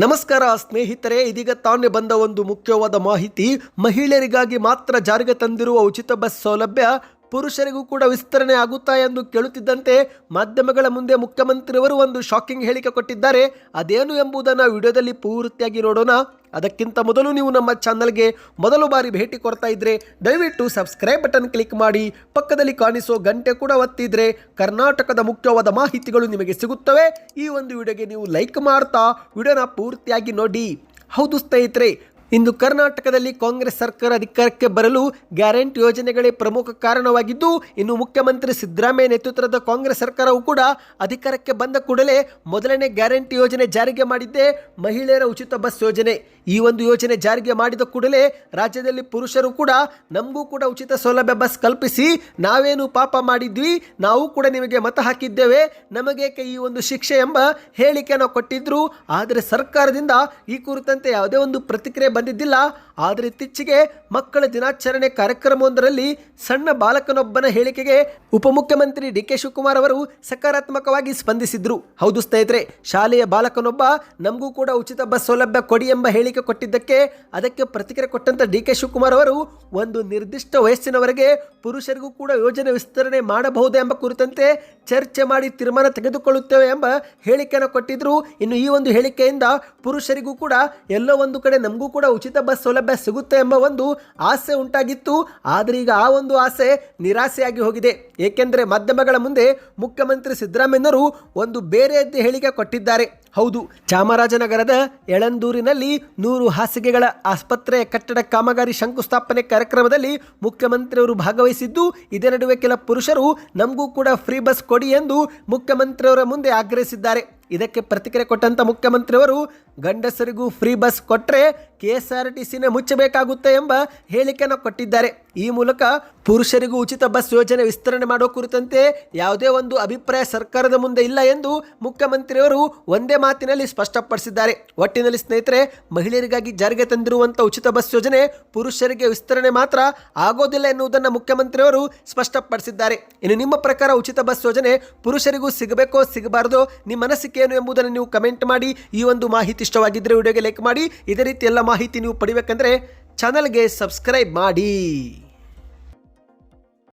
ನಮಸ್ಕಾರ ಸ್ನೇಹಿತರೆ, ಇದೀಗ ತಾನೇ ಬಂದ ಒಂದು ಮುಖ್ಯವಾದ ಮಾಹಿತಿ. ಮಹಿಳೆಯರಿಗಾಗಿ ಮಾತ್ರ ಜಾರಿಗೆ ತಂದಿರುವ ಉಚಿತ ಬಸ್ ಸೌಲಭ್ಯ ಪುರುಷರಿಗೂ ಕೂಡ ವಿಸ್ತರಣೆ ಆಗುತ್ತಾ ಎಂದು ಕೇಳುತ್ತಿದ್ದಂತೆ ಮಾಧ್ಯಮಗಳ ಮುಂದೆ ಮುಖ್ಯಮಂತ್ರಿಯವರು ಒಂದು ಶಾಕಿಂಗ್ ಹೇಳಿಕೆ ಕೊಟ್ಟಿದ್ದಾರೆ. ಅದೇನು ಎಂಬುದನ್ನು ವಿಡಿಯೋದಲ್ಲಿ ಪೂರ್ತಿಯಾಗಿ ನೋಡೋಣ. ಅದಕ್ಕಿಂತ ಮೊದಲು ನೀವು ನಮ್ಮ ಚಾನಲ್ಗೆ ಮೊದಲು ಬಾರಿ ಭೇಟಿ ಕೊಡ್ತಾ ಇದ್ರೆ ದಯವಿಟ್ಟು ಸಬ್ಸ್ಕ್ರೈಬ್ ಬಟನ್ ಕ್ಲಿಕ್ ಮಾಡಿ, ಪಕ್ಕದಲ್ಲಿ ಕಾಣಿಸೋ ಗಂಟೆ ಕೂಡ ಒತ್ತಿದ್ರೆ ಕರ್ನಾಟಕದ ಮುಖ್ಯವಾದ ಮಾಹಿತಿಗಳು ನಿಮಗೆ ಸಿಗುತ್ತವೆ. ಈ ಒಂದು ವಿಡಿಯೋಗೆ ನೀವು ಲೈಕ್ ಮಾಡ್ತಾ, ವಿಡಿಯೋನ ಪೂರ್ತಿಯಾಗಿ ನೋಡಿ. ಹೌದು ಸ್ನೇಹಿತರೆ ಇಂದು ಕರ್ನಾಟಕದಲ್ಲಿ ಕಾಂಗ್ರೆಸ್ ಸರ್ಕಾರ ಅಧಿಕಾರಕ್ಕೆ ಬರಲು ಗ್ಯಾರಂಟಿ ಯೋಜನೆಗಳೇ ಪ್ರಮುಖ ಕಾರಣವಾಗಿದ್ದು, ಇನ್ನು ಮುಖ್ಯಮಂತ್ರಿ ಸಿದ್ದರಾಮಯ್ಯ ನೇತೃತ್ವದ ಕಾಂಗ್ರೆಸ್ ಸರ್ಕಾರವು ಕೂಡ ಅಧಿಕಾರಕ್ಕೆ ಬಂದ ಕೂಡಲೇ ಮೊದಲನೇ ಗ್ಯಾರಂಟಿ ಯೋಜನೆ ಜಾರಿಗೆ ಮಾಡಿದ್ದೇ ಮಹಿಳೆಯರ ಉಚಿತ ಬಸ್ ಯೋಜನೆ. ಈ ಒಂದು ಯೋಜನೆ ಜಾರಿಗೆ ಮಾಡಿದ ಕೂಡಲೇ ರಾಜ್ಯದಲ್ಲಿ ಪುರುಷರು ಕೂಡ ನಮಗೂ ಕೂಡ ಉಚಿತ ಸೌಲಭ್ಯ ಬಸ್ ಕಲ್ಪಿಸಿ ನಾವೇನು ಪಾಪ ಮಾಡಿದ್ವಿ, ನಾವು ಕೂಡ ನಿಮಗೆ ಮತ ಹಾಕಿದ್ದೇವೆ, ನಮಗೇಕೆ ಈ ಒಂದು ಶಿಕ್ಷೆ ಎಂಬ ಹೇಳಿಕೆಯನ್ನು ಕೊಟ್ಟಿದ್ರು. ಆದರೆ ಸರ್ಕಾರದಿಂದ ಈ ಕುರಿತಂತೆ ಯಾವುದೇ ಒಂದು ಪ್ರತಿಕ್ರಿಯೆ ಬಂದಿದ್ದಿಲ್ಲ. ಆದರೆ ಇತ್ತೀಚೆಗೆ ಮಕ್ಕಳ ದಿನಾಚರಣೆ ಕಾರ್ಯಕ್ರಮವೊಂದರಲ್ಲಿ ಸಣ್ಣ ಬಾಲಕನೊಬ್ಬನ ಹೇಳಿಕೆಗೆ ಉಪಮುಖ್ಯಮಂತ್ರಿ ಡಿ ಕೆ ಶಿವಕುಮಾರ್ ಅವರು ಸಕಾರಾತ್ಮಕವಾಗಿ ಸ್ಪಂದಿಸಿದ್ರು. ಹೌದು ಸ್ನೇಹಿತರೆ, ಶಾಲೆಯ ಬಾಲಕನೊಬ್ಬ ನಮಗೂ ಕೂಡ ಉಚಿತ ಬಸ್ ಸೌಲಭ್ಯ ಕೊಡಿ ಎಂಬ ಹೇಳಿಕೆ ಕೊಟ್ಟಿದ್ದಕ್ಕೆ ಅದಕ್ಕೆ ಪ್ರತಿಕ್ರಿಯೆ ಕೊಟ್ಟಂತ ಡಿ ಕೆ ಶಿವಕುಮಾರ್ ಅವರು, ಒಂದು ನಿರ್ದಿಷ್ಟ ವಯಸ್ಸಿನವರೆಗೆ ಪುರುಷರಿಗೂ ಕೂಡ ಯೋಜನೆ ವಿಸ್ತರಣೆ ಮಾಡಬಹುದು ಎಂಬ ಕುರಿತಂತೆ ಚರ್ಚೆ ಮಾಡಿ ತೀರ್ಮಾನ ತೆಗೆದುಕೊಳ್ಳುತ್ತೇವೆ ಎಂಬ ಹೇಳಿಕೆಯನ್ನು ಕೊಟ್ಟಿದ್ರು. ಇನ್ನು ಈ ಒಂದು ಹೇಳಿಕೆಯಿಂದ ಪುರುಷರಿಗೂ ಕೂಡ ಎಲ್ಲೋ ಒಂದು ಕಡೆ ನಮಗೂ ಕೂಡ ಉಚಿತ ಬಸ್ ಸೌಲಭ್ಯ ಸಿಗುತ್ತೆ ಎಂಬ ಒಂದು ಆಸೆ ಉಂಟಾಗಿತ್ತು. ಆದರೆ ಈಗ ಆ ಒಂದು ಆಸೆ ನಿರಾಸೆಯಾಗಿ ಹೋಗಿದೆ. ಏಕೆಂದರೆ ಮಾಧ್ಯಮಗಳ ಮುಂದೆ ಮುಖ್ಯಮಂತ್ರಿ ಸಿದ್ದರಾಮಯ್ಯನವರು ಒಂದು ಬೇರೆಯದ್ದೇ ಹೇಳಿಕೆ ಕೊಟ್ಟಿದ್ದಾರೆ. ಹೌದು, ಚಾಮರಾಜನಗರದ ಎಳಂದೂರಿನಲ್ಲಿ ನೂರು ಹಾಸಿಗೆಗಳ ಆಸ್ಪತ್ರೆ ಕಟ್ಟಡ ಕಾಮಗಾರಿ ಶಂಕುಸ್ಥಾಪನೆ ಕಾರ್ಯಕ್ರಮದಲ್ಲಿ ಮುಖ್ಯಮಂತ್ರಿಯವರು ಭಾಗವಹಿಸಿದ್ದು, ಇದೇ ನಡುವೆ ಕೆಲ ಪುರುಷರು ನಮಗೂ ಕೂಡ ಫ್ರೀ ಬಸ್ ಕೊಡಿ ಎಂದು ಮುಖ್ಯಮಂತ್ರಿಯವರ ಮುಂದೆ ಆಗ್ರಹಿಸಿದ್ದಾರೆ. ಇದಕ್ಕೆ ಪ್ರತಿಕ್ರಿಯೆ ಕೊಟ್ಟಂತ ಮುಖ್ಯಮಂತ್ರಿಯವರು, ಗಂಡಸರಿಗೂ ಫ್ರೀ ಬಸ್ ಕೊಟ್ಟರೆ ಕೆ ಎಸ್ ಆರ್ ಟಿ ಸಿನ ಮುಚ್ಚಬೇಕಾಗುತ್ತೆ ಎಂಬ ಹೇಳಿಕೆಯನ್ನು ಕೊಟ್ಟಿದ್ದಾರೆ. ಈ ಮೂಲಕ ಪುರುಷರಿಗೂ ಉಚಿತ ಬಸ್ ಯೋಜನೆ ವಿಸ್ತರಣೆ ಮಾಡುವ ಕುರಿತಂತೆ ಯಾವುದೇ ಒಂದು ಅಭಿಪ್ರಾಯ ಸರ್ಕಾರದ ಮುಂದೆ ಇಲ್ಲ ಎಂದು ಮುಖ್ಯಮಂತ್ರಿಯವರು ಒಂದೇ ಮಾತಿನಲ್ಲಿ ಸ್ಪಷ್ಟಪಡಿಸಿದ್ದಾರೆ. ಒಟ್ಟಿನಲ್ಲಿ ಸ್ನೇಹಿತರೆ, ಮಹಿಳೆಯರಿಗಾಗಿ ಜಾರಿಗೆ ತಂದಿರುವಂಥ ಉಚಿತ ಬಸ್ ಯೋಜನೆ ಪುರುಷರಿಗೆ ವಿಸ್ತರಣೆ ಮಾತ್ರ ಆಗೋದಿಲ್ಲ ಎನ್ನುವುದನ್ನು ಮುಖ್ಯಮಂತ್ರಿಯವರು ಸ್ಪಷ್ಟಪಡಿಸಿದ್ದಾರೆ. ಇನ್ನು ನಿಮ್ಮ ಪ್ರಕಾರ ಉಚಿತ ಬಸ್ ಯೋಜನೆ ಪುರುಷರಿಗೂ ಸಿಗಬೇಕೋ ಸಿಗಬಾರದೋ, ನಿಮ್ಮ ಅನಿಸಿಕೆ ಏನು ಎಂಬುದನ್ನು ನೀವು ಕಮೆಂಟ್ ಮಾಡಿ, ಈ ಒಂದು ಮಾಹಿತಿ ಇಷ್ಟವಾಗಿದ್ದರೆ ವಿಡಿಯೋಗೆ ಲೈಕ್ ಮಾಡಿ, ಇದೇ ರೀತಿ ಎಲ್ಲ ಮಾಹಿತಿ ನೀವು ಪಡಿಬೇಕಂದ್ರೆ ಚಾನಲ್ಗೆ ಸಬ್ಸ್ಕ್ರೈಬ್ ಮಾಡಿ.